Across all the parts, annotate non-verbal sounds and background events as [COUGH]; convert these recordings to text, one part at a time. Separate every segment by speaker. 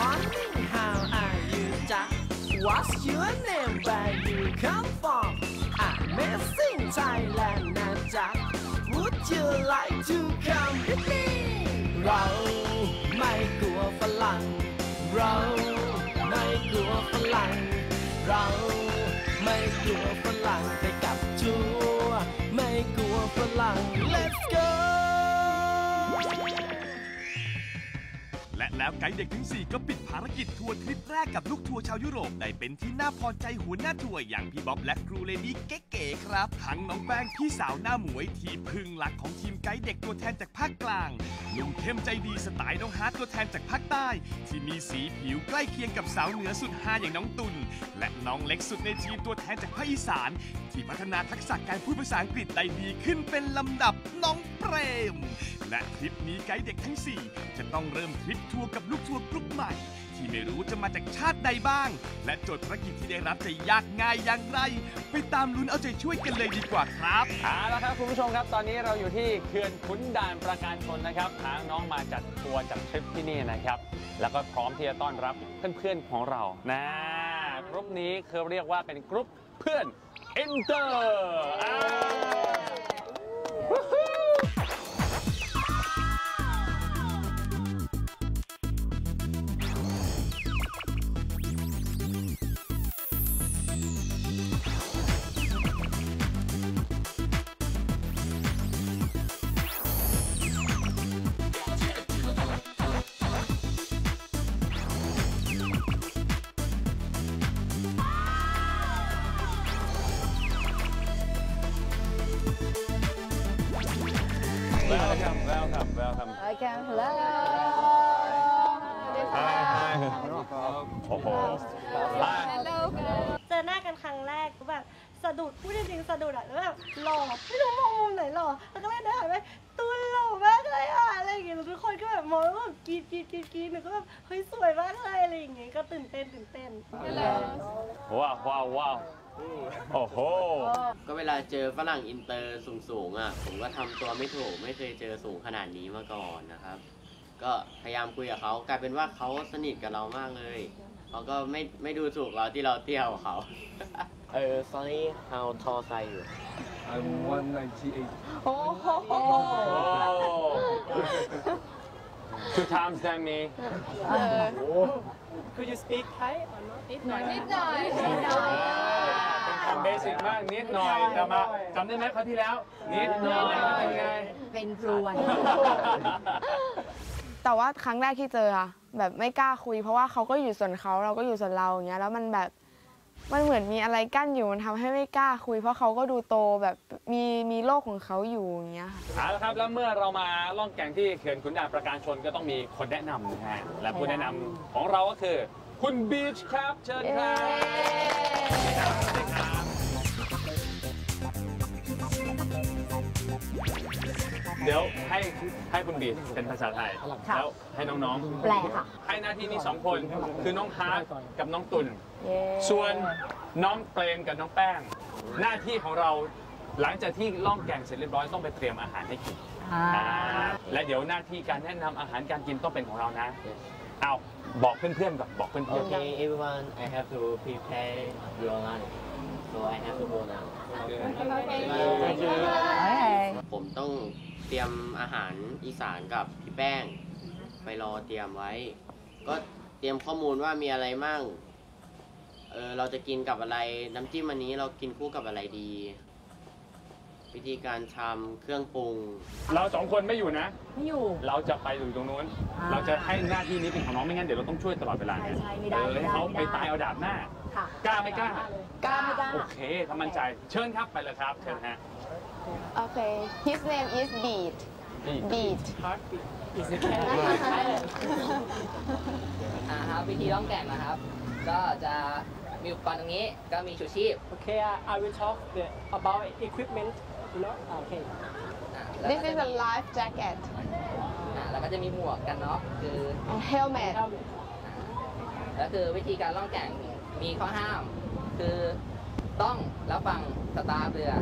Speaker 1: morning how are you จ๊ะ What's your name where you come from Amazing Thailand นะจ๊ะ Would you like to come with me เรา
Speaker 2: แล้วไกด์เด็กทั้ง4 ก็ปิดภารกิจทัวร์ทริปแรกกับลูกทัวร์ชาวยุโรป ได้เป็นที่น่าพอใจหัวหน้าทัวร์อย่างพี่บ๊อบและครูเลดี้เก๋ๆครับ ทั้งน้องแป้งพี่สาวหน้าหมวยที่พึ่งหลักของทีมไกด์เด็กตัวแทนจากภาคกลางหนุ่มเข้มใจดีสไตล์น้องฮาร์ดตัวแทนจากภาคใต้ ที่มีสีผิวใกล้เคียงกับสาวเหนือสุดฮาอย่างน้องตุลและน้องเล็กสุดในทีมตัวแทนจากภาคอีสาน ที่พัฒนาทักษะการพูดภาษาอังกฤษได้ดีขึ้นเป็นลำดับน้องเปรม และทริปนี้ไกด์เด็กทั้ง 4 จะต้องเริ่มทริปทัวร์กับลูกทัวร์กรุ๊ปใหม่ ที่ไม่รู้จะมาจากชาติใดบ้าง และโจทย์ภารกิจที่ได้รับจะยากง่ายอย่างไร ไปตามลุ้นเอาใจช่วยกันเลยดีกว่าครับ
Speaker 3: เอาละครับคุณผู้ชมครับ ตอนนี้เราอยู่ที่เขื่อนขุนด่านประการชนนะครับทางน้องมาจัดทัวร์จัดทริปที่นี่นะครับ แล้วก็พร้อมที่จะต้อนรับเพื่อนๆของเรานะกรุ๊ปนี้เขาเรียกว่าเป็นกรุ๊ปเพื่อนอินเตอร์
Speaker 4: can hello
Speaker 3: ฮายฮายโอ้โหฮาย
Speaker 5: เจอหน้ากันครั้งแรกก็แบบสะดุดพูดจริงๆสะดุดอะแล้วแบบหล่อไม่รู้มองมุมไหนหล่อแล้วก็เลยได้หันไปตูนหล่อมากเลยอะอะไรอย่างเงี้ยแล้วทุกคนก็แบบมองแล้วแบบกรีดกรีดกรีดกรีดหนูก็แบบเฮ้ยสวยมากเลยอะไรอย่างเงี้ยก็ตื่นเต้นตื่นเต้น
Speaker 3: ว้าวว้าวว้าว โอ้โห
Speaker 6: ก็เวลาเจอฝรั่งอินเตอร์สูงๆอะ ผมก็ทำตัวไม่ถูก ไม่เคยเจอสูงขนาดนี้มาก่อนนะครับ ก็พยายามคุยกับเขากลายเป็นว่าเขาสนิทกับเรามากเลยเขาก็ไม่ไม่ดูถูกเราที่เราเตี้ยกว่าเขา เออ sorry how tall are you
Speaker 7: I'm 198.
Speaker 4: โอ้โห
Speaker 3: โอ้ two times than me
Speaker 4: เออ
Speaker 5: Could you speak Thai
Speaker 4: นิดหน่อยนิดหน่อยนิดหน่อย
Speaker 3: เป็นคำเบสิกมากนิดหน่อยแต่มาจำได้ไหมคราวที่แล้ว นิดหน่อยเป็นไง
Speaker 4: เป็นพรวน
Speaker 8: แต่ว่าครั้งแรกที่เจอค่ะแบบไม่กล้าคุย เพราะว่าเขาก็อยู่ส่วนเขาเราก็อยู่ส่วนเราอย่างเงี้ยแล้วมันแบบ มันเหมือนมีอะไรกั้นอยู่มันทำให้ไม่กล้าคุย เพราะเขาก็ดูโตแบบมีมีโลกของเขาอยู่อย่างเงี้ยค่ะ
Speaker 3: เอาละครับแล้วเมื่อเรามาล่องแก่งที่เขื่อนขุนด่านประการชนก็ต้องมีคนแนะนำนะฮะและผู้แนะนำของเราก็คือ คุณบีชครับเชิญครับครับสวัสดีครับเดี๋ยวให้ให้คุณบีชเป็นภาษาไทย แล้วให้น้องๆ
Speaker 4: แปลค่ะ
Speaker 3: ให้หน้าที่นี้สองคนคือน้องฮาร์ดกับน้องตุล
Speaker 4: เย้
Speaker 3: ส่วนน้องเปรมกับน้องแป้ง หน้าที่ของเราหลังจากที่ล่องแก่งเสร็จเรียบร้อยต้องไปเตรียมอาหารให้กิน
Speaker 4: อ่า
Speaker 3: อ่าและเดี๋ยวหน้าที่การแนะนำอาหารการกินต้องเป็นของเรานะ เอาบอกเพื่อนๆก่อนบอกเพื่อน
Speaker 6: Okay everyone I have to prepare your lunch so I have to go now ผมต้องเตรียมอาหารอีสานกับพี่แป้ง ไปรอเตรียมไว้ ก็เตรียมข้อมูลว่ามีอะไรมั่ง เออเราจะกินกับอะไร น้ำจิ้มอันนี้เรากินคู่กับอะไรดี วิธีการทำเครื่องปรุง
Speaker 3: ๆเราสองคนไม่อยู่นะ
Speaker 4: ไม่อยู่
Speaker 3: เราจะไปอยู่ตรงนู้น
Speaker 4: อ่า
Speaker 3: เราจะให้หน้าที่นี้เป็นของน้องไม่งั้นเดี๋ยวเราต้องช่วยตลอดเวลา
Speaker 4: ใช่ใช่ไม่ได้
Speaker 3: เออ
Speaker 4: ไม่ได้
Speaker 3: ให้เขา
Speaker 4: ไม่
Speaker 3: ไป
Speaker 4: ได้
Speaker 3: ตายเอาดาบหน้า
Speaker 4: ค่ะ
Speaker 3: กล้าไม่กล้า
Speaker 4: กล้าไม่กล้า
Speaker 3: โอเคถ้ามั่นใจ เชิญครับไปเลยครับ เชิญฮะ
Speaker 8: โอเค his name is Beat Beat
Speaker 9: อ่าครับวิธีล่องแก่งนะครับ ก็จะ มีอุปกรณ์ตรงนี้ก็มีชูชีพ
Speaker 5: Okay I will talk the about equipment you know okay
Speaker 9: อ่าแล้ว
Speaker 8: this
Speaker 9: ก็
Speaker 8: is
Speaker 9: จะ
Speaker 8: a
Speaker 9: มี
Speaker 8: life jacket
Speaker 9: อ่าแล้วก็จะมีหมวกกันน็อกคือ
Speaker 8: a helmet
Speaker 9: แล้วคือวิธีการล่องแก่งมีข้อห้าม คือต้องรับฟังสตาร์เรือ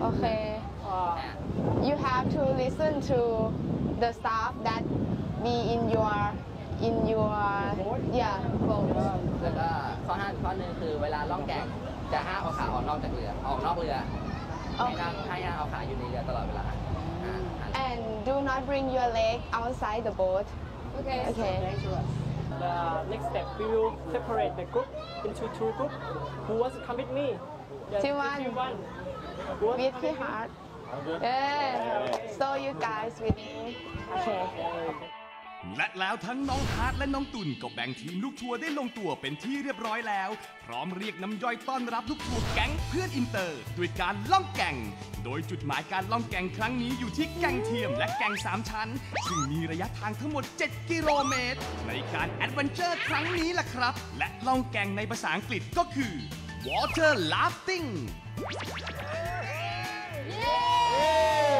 Speaker 8: โอเค
Speaker 9: อ่า
Speaker 8: you have to listen to the staff that be in your in your yeah boat
Speaker 9: แล้วก็ข้อห้ามอีกข้อหนึงคือเวลาล่องแก่งจะห้ามเอาขาออกนอกจากเรือ ออกนอกเรือให้นั่งให้ห้ามเอาขาอยู่ในเรือตลอดเวลาอ่า
Speaker 8: and do not bring your leg outside the boat
Speaker 4: Okay.
Speaker 8: okay
Speaker 7: The next step, we will separate the group into two groups. Who wants to come with me? Yes,
Speaker 8: Team one.
Speaker 7: Team one. Who wants to
Speaker 8: with
Speaker 7: come
Speaker 8: your heart yeah so you guys with me okay
Speaker 2: และแล้วทั้งน้องฮาร์ดและน้องตุนก็แบ่งทีมลูกทัวร์ได้ลงตัวเป็นที่เรียบร้อยแล้ว พร้อมเรียกน้ำย่อยต้อนรับลูกทัวร์แก๊งเพื่อนอินเตอร์ด้วยการล่องแก่ง โดยจุดหมายการล่องแก่งครั้งนี้อยู่ที่แก่งเทียมและแก่งสามชั้น ซึ่งมีระยะทางทั้งหมด 7 กิโลเมตร ในการแอดเวนเจอร์ครั้งนี้ล่ะครับ และล่องแก่งในภาษาอังกฤษก็คือ water rafting
Speaker 8: ไป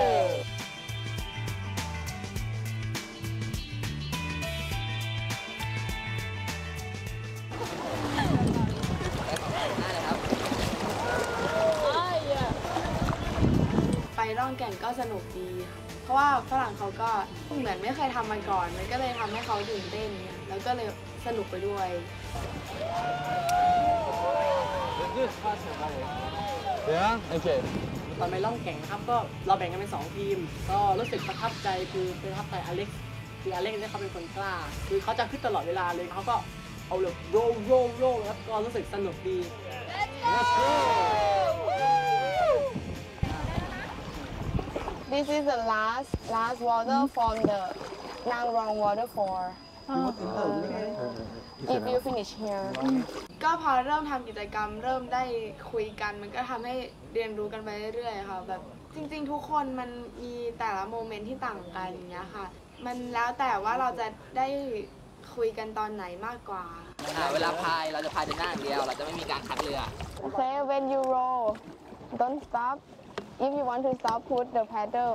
Speaker 8: องแก่งก็สนุกดีเพราะว่าฝรั่งเขาก็เหมือนไม่เคยทำมาก่อน มันก็เลยทำให้เขาตื่นเต้นเนี่ยแล้วก็เลยสนุกไปด้วย
Speaker 7: Yeah. Okay.
Speaker 1: ตอนไปล่องแก่งนะครับก็เราแบ่งกันเป็นสองทีม ก็รู้สึกประทับใจคือประทับใจอเล็กซ์คืออเล็กซ์เนี่ยเขาเป็นคนกล้า คือเขาจะขึ้นตลอดเวลาเลยเขาก็เอาเลยโรลโรลโรลครับก็รู้สึกสนุกดี
Speaker 8: This is the last last water from the Nang Rong waterfall if you finish here ก็พอเริ่มทำกิจกรรมเริ่มได้คุยกัน มันก็ทำให้เรียนรู้กันไปเรื่อยๆค่ะแบบจริง ๆ ทุกคนมันมีแต่ละโมเมนต์ที่ต่างกันอย่างเงี้ยค่ะ มันแล้วแต่ว่าเราจะได้คุยกันตอนไหนมากกว่า
Speaker 9: อ่าเวลาพายเราจะพายแต่หน้าอย่างเดียว เราจะไม่มีการคัดเรือ
Speaker 8: Okay, when you roll, don't stop. If you want to stop, put the paddle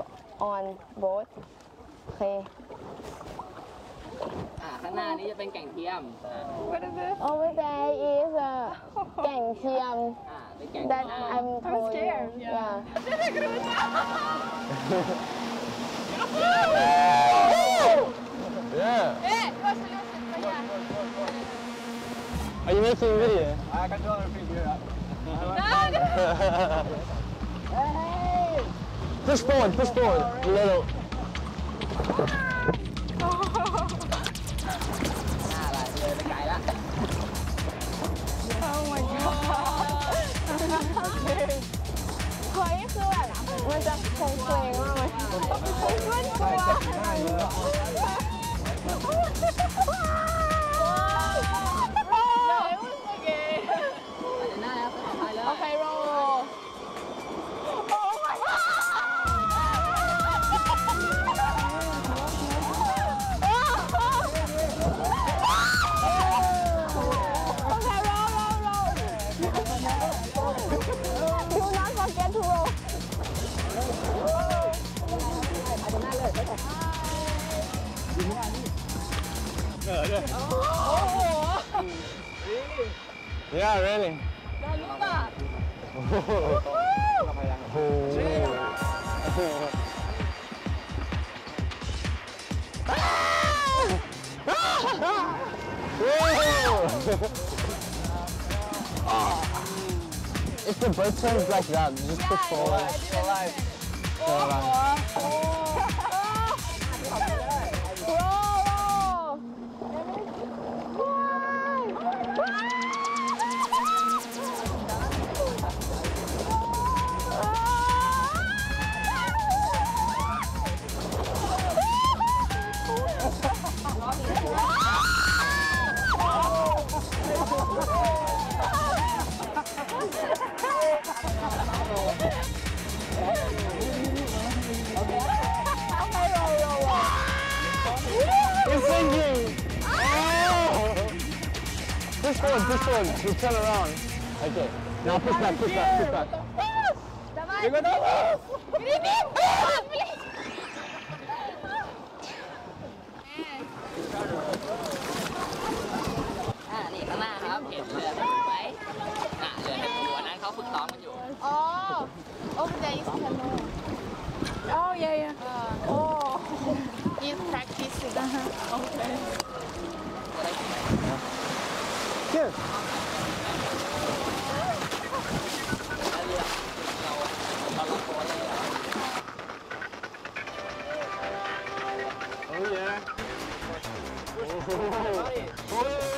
Speaker 8: on boat. Okay.
Speaker 9: อ่าข้างหน้านี้จะเป็นแก่งเทียม
Speaker 8: Over there is a แก่งเทียม
Speaker 9: อ่าเป็นแก่ง
Speaker 8: that I'm told you. Yeah.
Speaker 7: Yeah. Are you making a video? I can do a video. Push forward, push forward. A little.
Speaker 9: หน้าอะไรเลยไปไกลละ
Speaker 8: เฮ้ยคือแบบมันจะคงเคลงมากเลยมันก
Speaker 9: ลัว
Speaker 7: Yeah, really. Galuba. Oh. oh. If the bird turns like that, just push forward.
Speaker 9: เขาฝึกซ้อมกันอยู่
Speaker 8: Oh, over there is canoe. Oh, yeah, yeah. oh. It's practice.
Speaker 4: practicing. okay.
Speaker 1: Here.
Speaker 2: อ้า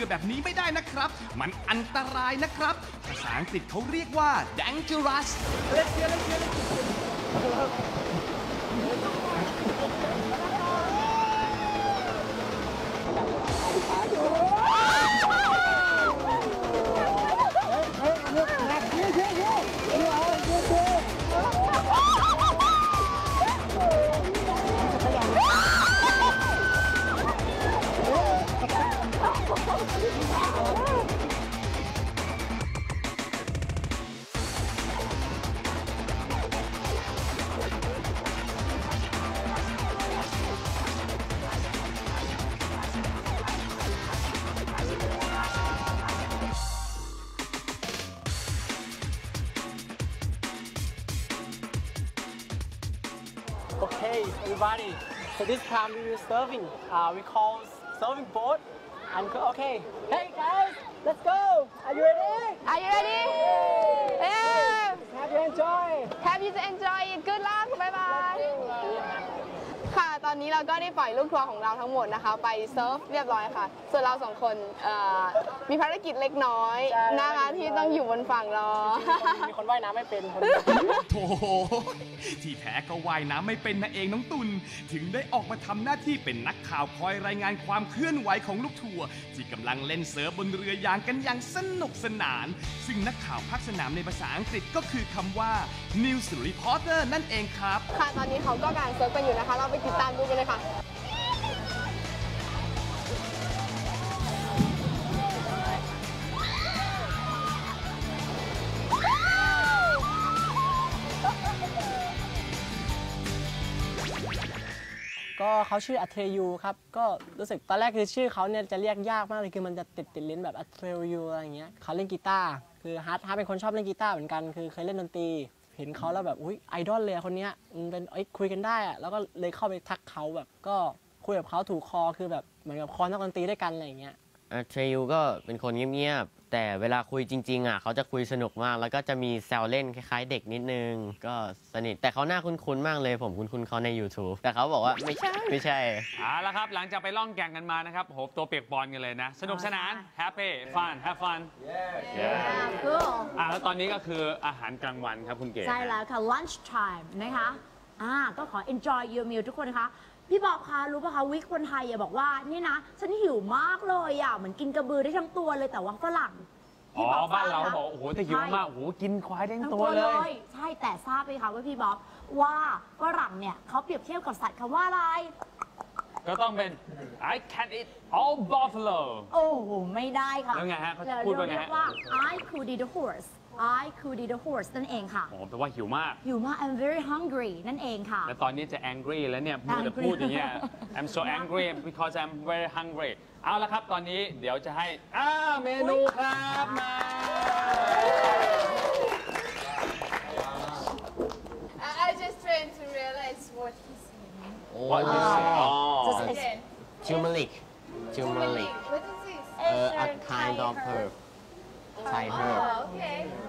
Speaker 2: รือแบบนี้ไม่ได้นะครับ มันอันตรายนะครับ ภาษาอังกฤษเขาเรียกว่า dangerous
Speaker 1: เ Okay, everybody. So this time we will serving. Uh, we call serving board. And okay. Hey guys, let's go. Are you ready?
Speaker 8: Are you ready? Yeah. yeah.
Speaker 1: Have you enjoyed?
Speaker 8: Have you enjoyed it. Good luck. Bye bye. ตอนนี้เราก็ได้ปล่อยลูกทัวร์ของเราทั้งหมดนะคะ ไปเซิร์ฟเรียบร้อยค่ะ ส่วนเราสองคนเอ่อมีภารกิจเล็กน้อยนะคะที่ต้องอยู่บนฝั่งรอ
Speaker 1: มีคนว่ายน้ำไม่เป็นคน
Speaker 2: โถที่แท้ก็ว่ายน้ำไม่เป็นนะเองน้องตุลถึงได้ออกมาทำหน้าที่เป็นนักข่าวคอยรายงานความเคลื่อนไหวของลูกทัวร์ที่กำลังเล่นเซิร์ฟบนเรือยางกันอย่างสนุกสนาน ซึ่งนักข่าวภาคสนามในภาษาอังกฤษก็คือคำว่า news reporter นั่นเองครับ
Speaker 8: ค่ะตอนนี้เขาก็กำลังเซิร์ฟกันอยู่นะคะ เราไปติดตามดูกันเลยค่ะ
Speaker 1: ก็เขาชื่ออัเทรยูครับ ก็รู้สึกตอนแรกคือชื่อเขาเนี่ยจะเรียกยากมากเลยคือมันจะติดติดลิ้นแบบอัเทรยูอะไรอย่างเงี้ยเขาเล่นกีตาร์คือฮาร์ดฮาร์ดเป็นคนชอบเล่นกีตาร์เหมือนกันคือเคยเล่นดนตรี เห็นเขาแล้วแบบอุ้ยไอดอลเลยคนเนี้ยมันเป็นเอ้คุยกันได้อะแล้วก็เลยเข้าไปทักเขาแบบก็คุยกับเขาถูกคอคือแบบเหมือนกับคอนักดนตรีด้วยกันอะไรอย่างเงี้ย
Speaker 10: อะเทรยูก็เป็นคนเงียบ แต่เวลาคุยจริงๆอะเขาจะคุยสนุกมาก แล้วก็จะมีแซวเล่นคล้ายๆ เด็กนิดนึง ก็สนิทแต่เขาหน้าคุ้นๆมากเลย ผมคุ้นๆเขาใน YouTube แต่เขาบอกว่าไม่ใช่ไม่ใช่
Speaker 3: เอาละครับ หลังจากไปล่องแก่งกันมานะครับโหตัวเปียกปอนกันเลยนะ สนุกสนาน happy fun have fun yeah
Speaker 4: Cool.
Speaker 3: อะแล้วตอนนี้ก็คืออาหารกลางวันครับคุณเก๋
Speaker 4: ใช่แล้วค่ะ lunch time นะคะ อ่า ก็ขอ enjoy your meal ทุกคนนะคะ พี่บอกคะรู้ป่ะคะวิกคนไทยอะบอกว่านี่นะฉันหิวมากเลยอะเหมือนกินกระบือได้ทั้งตัวเลยแต่ว่าฝรั่ง
Speaker 3: อ๋อบ้านเราบอกโอ้โหแต่หิวมากโอ้โหกินควายทั้งตัวเลย
Speaker 4: ใช่แต่ทราบไหมคะว่าพี่บ๊อบว่าฝรั่งเนี่ยเขาเปรียบเทียบกับสัตว์คำว่าอะไร
Speaker 3: ก็ต้องเป็น I can eat all buffalo
Speaker 4: โอ้โห ไม่ได้ค่ะ
Speaker 3: แล้วไงฮะเขา
Speaker 4: เรา
Speaker 3: พูดว่าไง
Speaker 4: เรีย
Speaker 3: ฮะ
Speaker 4: กว่า I could eat a horse I could eat a horse นั่นเองค่ะ
Speaker 3: โอ้แปลว่าหิวมาก
Speaker 4: อยู่มาก I'm very hungry นั่นเองค่ะ
Speaker 3: แล้วตอนนี้จะ angry แล้วเนี่ยพูดแต่
Speaker 4: Angry
Speaker 3: พูดอย่างเงี้ย I'm so angry because I'm very hungry เอาละครับตอนนี้เดี๋ยวจะให้อ้าเมนูครับมา
Speaker 8: I just trying to realize what he's saying
Speaker 3: What is it? Oh.
Speaker 8: Okay.
Speaker 10: turmeric turmeric
Speaker 8: What is this?
Speaker 10: uh, a kind of herb Thai herb
Speaker 8: Oh, okay.
Speaker 5: Okay.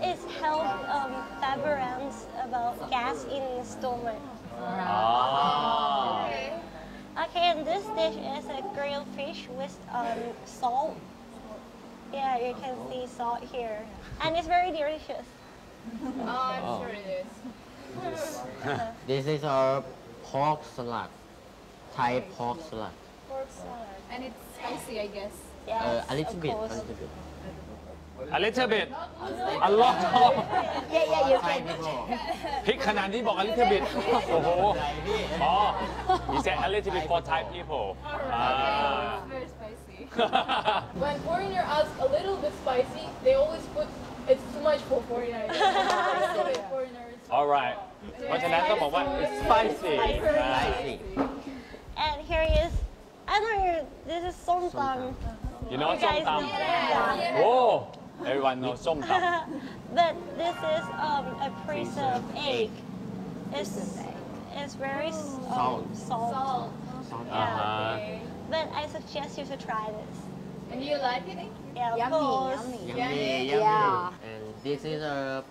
Speaker 5: It's helps um, Faberans about gas in the stomach.
Speaker 3: Ah.
Speaker 8: Okay.
Speaker 5: okay, and this dish is a grilled fish with um, salt. Yeah, you can see salt here. And it's very delicious.
Speaker 8: oh, I'm sure it is. [LAUGHS]
Speaker 10: this is our pork salad, Thai pork salad. Pork salad.
Speaker 11: And it's spicy, I guess.
Speaker 10: Yes, uh, a little bit, a little bit.
Speaker 3: a little bit อัลลอฮ์
Speaker 4: Yeah, yeah, you
Speaker 10: Thai
Speaker 4: can.
Speaker 10: people
Speaker 3: พริกขนาดนี้บอก a little bit โอ้โหอ๋อ he said a little bit for Thai people อ่า
Speaker 11: It's very spicy. [LAUGHS] when foreigner asks a little bit spicy, they always put it's too much for foreigner. Sorry, foreigners. [LAUGHS]
Speaker 3: alright เพราะฉะนั้นก็บอกว่า it's spicy อ่า
Speaker 10: spicy
Speaker 5: And here is, I don't know, this is somtam.
Speaker 3: you know
Speaker 5: You
Speaker 3: ส้ม
Speaker 5: guys
Speaker 3: ต
Speaker 5: know that? ำ
Speaker 3: โอ้ Everyone knows som tam. [LAUGHS]
Speaker 5: but this is um, a piece of egg. It's it's very um, salt.
Speaker 11: Salt.
Speaker 3: salt. Yeah. Uh -huh.
Speaker 5: But I suggest you to try this.
Speaker 11: And you like it?
Speaker 5: Yeah,
Speaker 4: yummy, yummy,
Speaker 10: yummy, yummy.
Speaker 4: Yeah.
Speaker 10: And this is a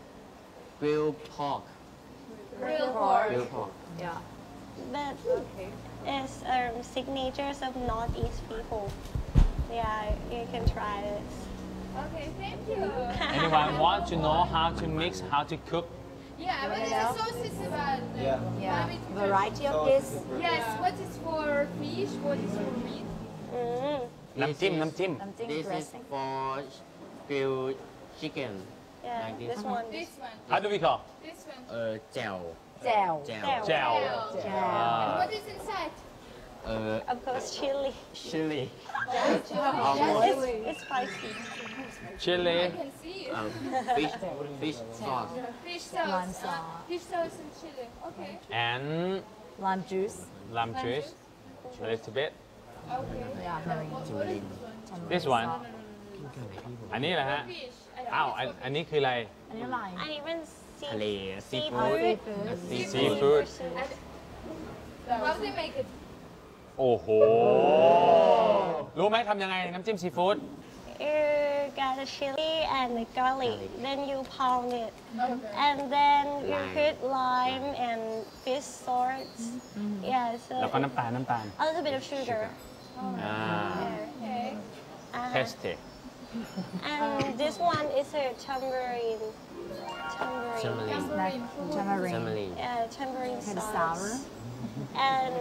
Speaker 10: grilled pork.
Speaker 11: Grilled pork.
Speaker 10: Grilled pork.
Speaker 4: Yeah.
Speaker 5: But okay. it's um, signatures of Northeast people. Yeah, you can try this.
Speaker 11: Okay, thank you. [LAUGHS]
Speaker 3: anyone want to know how to mix how to cook
Speaker 11: Yeah, what is the sauce is about?
Speaker 12: Yeah.
Speaker 4: Yeah. Variety of this.
Speaker 11: Yes, what is for fish, what is for meat?
Speaker 5: Mm.
Speaker 3: น้ำจิ้ม น้ำจิ้ม
Speaker 4: Something
Speaker 10: this is
Speaker 4: dressing.
Speaker 10: for grilled chicken
Speaker 5: Yeah,
Speaker 10: Like this.
Speaker 5: this one.
Speaker 11: This one.
Speaker 3: how do we call
Speaker 11: This one.
Speaker 10: เออแจ่ว
Speaker 4: Gel.
Speaker 10: แจ่ว
Speaker 5: Gel.
Speaker 3: แจ่ว
Speaker 4: Gel.
Speaker 11: And what is inside?
Speaker 10: เออ
Speaker 5: Of course, chili.
Speaker 10: chili
Speaker 5: It's, it's spicy.
Speaker 3: chili
Speaker 11: I can see it.
Speaker 10: um, fish fish sauce
Speaker 11: Fish sauce.
Speaker 4: Lime sauce.
Speaker 11: Fish sauce and chili. Okay.
Speaker 3: and
Speaker 4: Lime juice.
Speaker 3: lime juice a little bit
Speaker 11: Okay.
Speaker 4: Yeah, very.
Speaker 10: จิมลิน
Speaker 3: this one อันนี้แหละฮะ
Speaker 11: Fish. I
Speaker 3: อ้าว อันอันนี้คืออะไร
Speaker 4: อันนี้ลาย
Speaker 5: And even
Speaker 10: ทะเล
Speaker 5: sea-
Speaker 10: ซีฟู้ด
Speaker 5: seafood.
Speaker 3: seafood
Speaker 11: How they make it?
Speaker 3: โอ้โห รู้ไหมทำยังไงน้ำจิ้มซีฟู้ด
Speaker 5: You got the chili and the garlic,
Speaker 10: Garlic.
Speaker 5: then you pound it,
Speaker 11: Okay.
Speaker 5: and then you
Speaker 10: Lime.
Speaker 5: put lime and fish sauce. Yeah,
Speaker 3: แล้วก็
Speaker 5: so
Speaker 3: น้ำตาลน้ำตาล
Speaker 5: a little bit of sugar.
Speaker 3: อ่า
Speaker 11: Okay.
Speaker 5: Uh,
Speaker 3: tasty
Speaker 5: and this one is a tambourine. Tambourine.
Speaker 10: ซัมลิน
Speaker 4: Tamarind.
Speaker 10: ซัมลิน
Speaker 5: Yeah, tambourine
Speaker 4: Kind of
Speaker 5: sauce.
Speaker 4: sour.
Speaker 5: And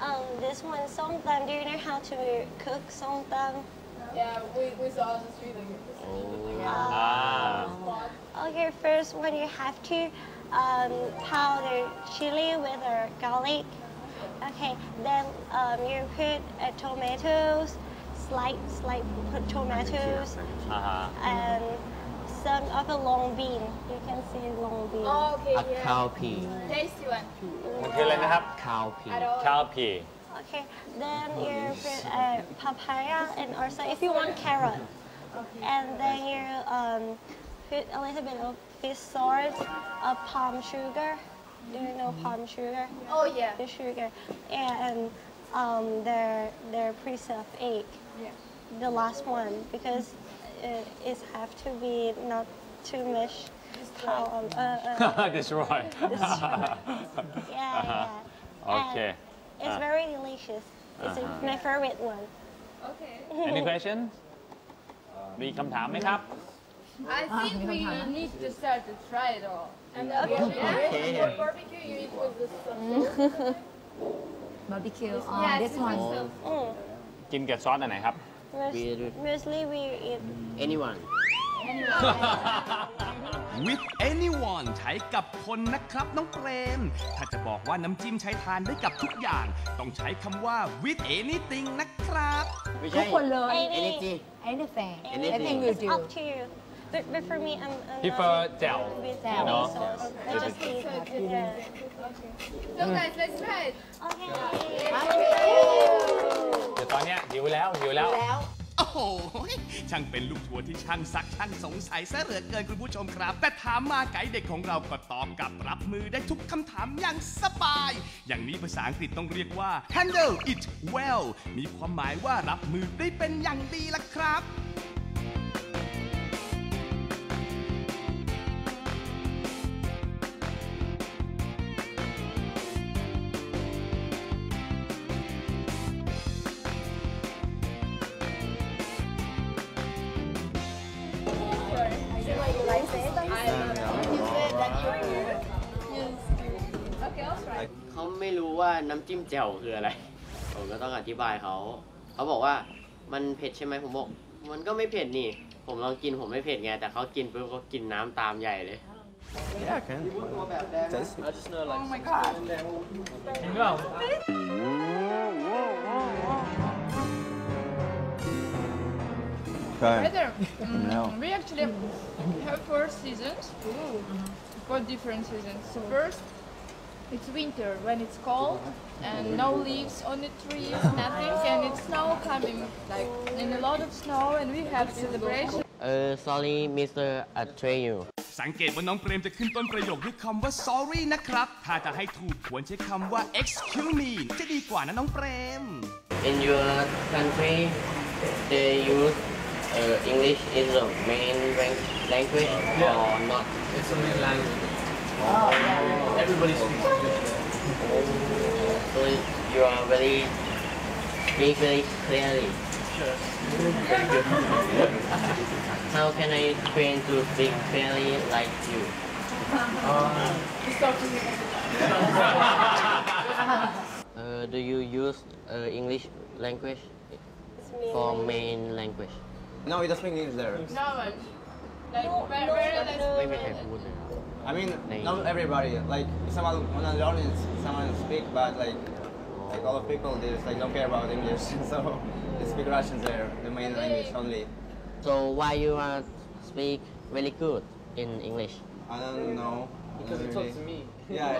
Speaker 5: um, this one somtam. Do you know how to cook somtam?
Speaker 11: Yeah, we, we saw the street like
Speaker 3: yeah. ah.
Speaker 5: Okay, first one you have to um, powder chili with a garlic. Okay, then um, you put uh, tomatoes, slice, slice tomatoes,
Speaker 3: uh -huh ฮะ
Speaker 5: and some of the long bean. You can see long bean.
Speaker 11: oh, okay,
Speaker 10: อัดข้าว
Speaker 11: yeah.
Speaker 10: พี
Speaker 11: Tasty one.
Speaker 3: มันคืออะไรนะครับ
Speaker 10: ข้าวพี
Speaker 11: I don't
Speaker 3: ข้าวผี
Speaker 5: Okay, then you put uh, papaya and also if you want carrot. And then you um, put a little bit of fish sauce, uh, palm sugar. Do you know palm sugar?
Speaker 11: Oh, yeah.
Speaker 5: The sugar. And um, their, their preserved egg.
Speaker 11: Yeah.
Speaker 5: The last one because uh, it have to be not too much power. Uh, uh, [LAUGHS] [LAUGHS] [LAUGHS]
Speaker 3: destroy
Speaker 5: yeah, yeah.
Speaker 3: okay
Speaker 5: And It's
Speaker 3: Ah.
Speaker 5: very delicious. It's
Speaker 3: Uh-huh.
Speaker 5: my favorite one.
Speaker 11: Okay.
Speaker 3: any question มีคำถามไหมครับ
Speaker 11: I think we need to start to try it all. And then
Speaker 10: Okay.
Speaker 11: For barbecue, you eat with the sauce.
Speaker 4: Barbecue.
Speaker 11: Yeah,
Speaker 4: Oh,
Speaker 11: it's
Speaker 4: this one.
Speaker 11: different stuff.
Speaker 5: Mm.
Speaker 3: กินกับซอสอันไหนครับ
Speaker 5: Most,
Speaker 10: We-
Speaker 5: mostly we eat
Speaker 10: anyone
Speaker 2: With anyone ใช้กับคนนะครับน้องเปรม ถ้าจะบอกว่าน้ำจิ้มใช้ทานได้กับทุกอย่าง ต้องใช้คำว่า with anything นะครับ
Speaker 10: ไม่
Speaker 4: ทุ
Speaker 10: ใช่
Speaker 4: กคนเลย
Speaker 5: Any-
Speaker 10: anything
Speaker 4: Anything.
Speaker 10: Anything.
Speaker 4: Anything will
Speaker 5: It's
Speaker 4: do.
Speaker 5: up to you. But, but for me, I'm, I'm
Speaker 3: Prefer
Speaker 5: not
Speaker 3: gel,
Speaker 5: with
Speaker 4: you
Speaker 5: any
Speaker 3: know?
Speaker 5: sauce. I just eat that. Yeah.
Speaker 11: So guys, let's try it.
Speaker 5: Okay.
Speaker 3: เดี๋ยวตอนเนี้ยหิวแล้วหิวแล้ว
Speaker 2: โอ้โห ช่างเป็นลูกทัวร์ที่ช่างซักช่างสงสัยซะเหลือเกินคุณผู้ชมครับ แต่ถามมาไกด์เด็กของเราก็ตอบกลับรับมือได้ทุกคำถามอย่างสบาย อย่างนี้ภาษาอังกฤษต้องเรียกว่า handle it well มีความหมายว่ารับมือได้เป็นอย่างดีล่ะครับ
Speaker 10: น้ำจิ้มแจ่วคืออะไร ผมก็ต้องอธิบายเขาเขาบอกว่ามันเผ็ดใช่ไหมผมบอกมันก็ไม่เผ็ดนี่ ผมลองกินผมไม่เผ็ดไง แต่เขากินปุ๊บก็กินน้ำตามใหญ่เลย
Speaker 7: Yeah, I can. Tasty.
Speaker 12: I just know like.
Speaker 11: Oh my god.
Speaker 3: จริงเปล่า
Speaker 7: Okay.
Speaker 11: Better.
Speaker 7: No.
Speaker 11: Mm, we actually have four seasons. Four different seasons. So first, it's winter when it's cold and no leaves on the trees, nothing, and it's snow coming, like and a lot of snow, and we have celebration.
Speaker 10: เออ sorry Mr. Atreyu
Speaker 2: สังเกตว่าน้องเปรมจะขึ้นต้นประโยคด้วยคำว่า sorry นะครับ ถ้าจะให้ถูกควรใช้คำว่า excuse me จะดีกว่านะน้องเปรม
Speaker 10: In your country they use uh, English is the main lang- language or not
Speaker 12: It's a main language. Everybody speaks English.
Speaker 10: so you are very speak very clearly How can I train to speak clearly like you uh, Do you use uh, English language for main language
Speaker 7: No, he doesn't speak English there.
Speaker 11: No much. Like very, very less.
Speaker 10: ไม่มีใครพูดเลย
Speaker 7: I mean,
Speaker 10: They-
Speaker 7: not everybody. Like, someone wanna learn it, someone speak, but like, like all of people, they just like don't care about English, [LAUGHS] so they speak Russian there, the main language only.
Speaker 10: So why you are speak really good in English
Speaker 7: I don't know.
Speaker 12: Because he
Speaker 7: not
Speaker 12: talks to
Speaker 7: really.
Speaker 12: me.
Speaker 7: Yeah,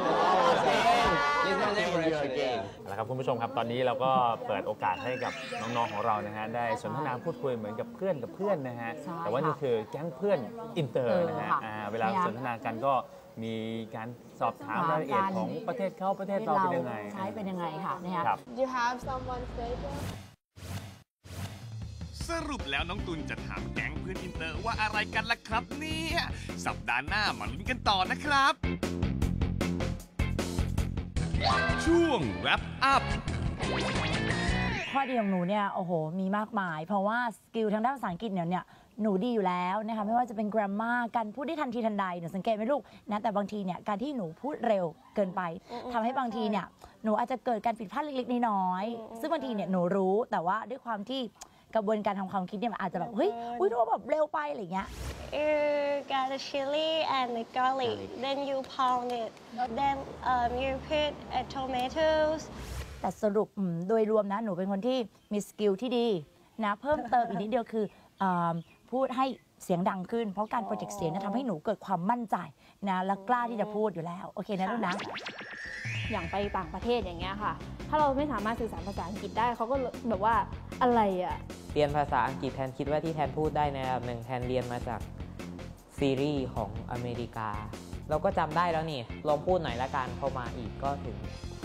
Speaker 7: he's my neighbor actually. Yeah.
Speaker 3: แล้วครับคุณผู้ชมครับตอนนี้เราก็เปิดโอกาสให้กับน้องๆของเรานะฮะได้สนทนาพูดคุยเหมือนกับเพื่อนกับเพื่อนนะฮะ
Speaker 4: ใช่
Speaker 3: แต่ว่านี่
Speaker 4: ค่ะ
Speaker 3: คือแก๊งเพื่อนอินเตอร์นะฮะ
Speaker 4: เออค่ะ
Speaker 3: อ่าเวลา
Speaker 4: พยายาม
Speaker 3: สนทนากันก็มีการสอบถามรายละเอียดของประเทศเขาประเทศเราเป็นยังไง
Speaker 4: ใช้เป็นยังไงค่ะนะคะ
Speaker 3: ครับ
Speaker 11: You have someone favorite?
Speaker 2: สรุปแล้วน้องตุลจะถามแก๊งเพื่อนอินเตอร์ว่าอะไรกันล่ะครับเนี่ย สัปดาห์หน้ามาลุ้นกันต่อนะครับ ช่วง wrap up
Speaker 4: ข้อดีของหนูเนี่ยโอ้โหมีมากมาย เพราะว่าสกิลทางด้านภาษาอังกฤษเนี่ยเนี่ยหนูดีอยู่แล้วนะคะไม่ว่าจะเป็น grammar การพูดได้ทันทีทันใดหนูสังเกตไหมลูกนะแต่บางทีเนี่ยการที่หนูพูดเร็วเกินไปทำให้บางทีเนี่ยหนูอาจจะเกิดการผิดพลาดเล็กๆน้อยๆซึ่งบางทีเนี่ยหนูรู้แต่ว่าด้วยความที่ กระบวนการทำความคิดเนี่ยมันอาจจะแบบเฮ้ยอุ้ยดูแบบเร็วไปอะไรอย่างเงี้ย
Speaker 5: You got the chili and the garlic, then you pound it. Then um, you put uh, tomatoes.
Speaker 4: แต่สรุปอืมโดยรวมนะ หนูเป็นคนที่มีสกิลที่ดีนะ เพิ่มเติมอีกนิดเดียวคืออมพูดให้เสียงดังขึ้น เพราะการโปรเจกต์เสียงเนยทำให้หนูเกิดความมั่นใจ นะและกล้าที่จะพูดอยู่แล้ว โอเคนะลูกนะ
Speaker 13: อย่างไปต่างประเทศอย่างเงี้ยค่ะ ถ้าเราไม่สามารถสื่อสารภาษาอังกฤษได้เขาก็แบบว่าอะไรอะ
Speaker 9: เรียนภาษาอังกฤษแทนคิดว่าที่แทนพูดได้ในระดับหนึ่งแทนเรียนมาจากซีรีส์ของอเมริกา เราก็จำได้แล้วนี่ ลองพูดหน่อยละกันพอมาอีกก็ถึง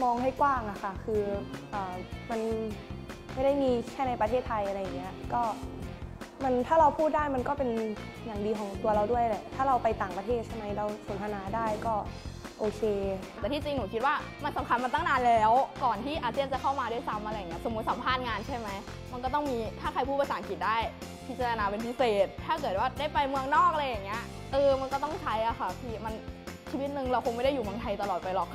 Speaker 14: มองให้กว้างอะค่ะ คือเออมันไม่ได้มีแค่ในประเทศไทยอะไรอย่างเงี้ย ก็ มันถ้าเราพูดได้มันก็เป็นอย่างดีของตัวเราด้วยแหละถ้าเราไปต่างประเทศใช่ไหมเราสนทนาได้ก็โอเค
Speaker 13: แต่ที่จริงหนูคิดว่ามันสำคัญมาตั้งนานแล้ว ก่อนที่อาเซียนจะเข้ามาด้วยซ้ำอะไรอย่างเงี้ยสมมติสัมภาษณ์งานใช่ไหม มันก็ต้องมีถ้าใครพูดภาษาอังกฤษได้ พิจารณาเป็นพิเศษ ถ้าเกิดว่าได้ไปเมืองนอกอะไรอย่างเงี้ยเออมันก็ต้องใช้อะค่ะพี่มันชีวิตหนึ่งเราคงไม่ได้อยู่เมืองไทยตลอดไปหรอก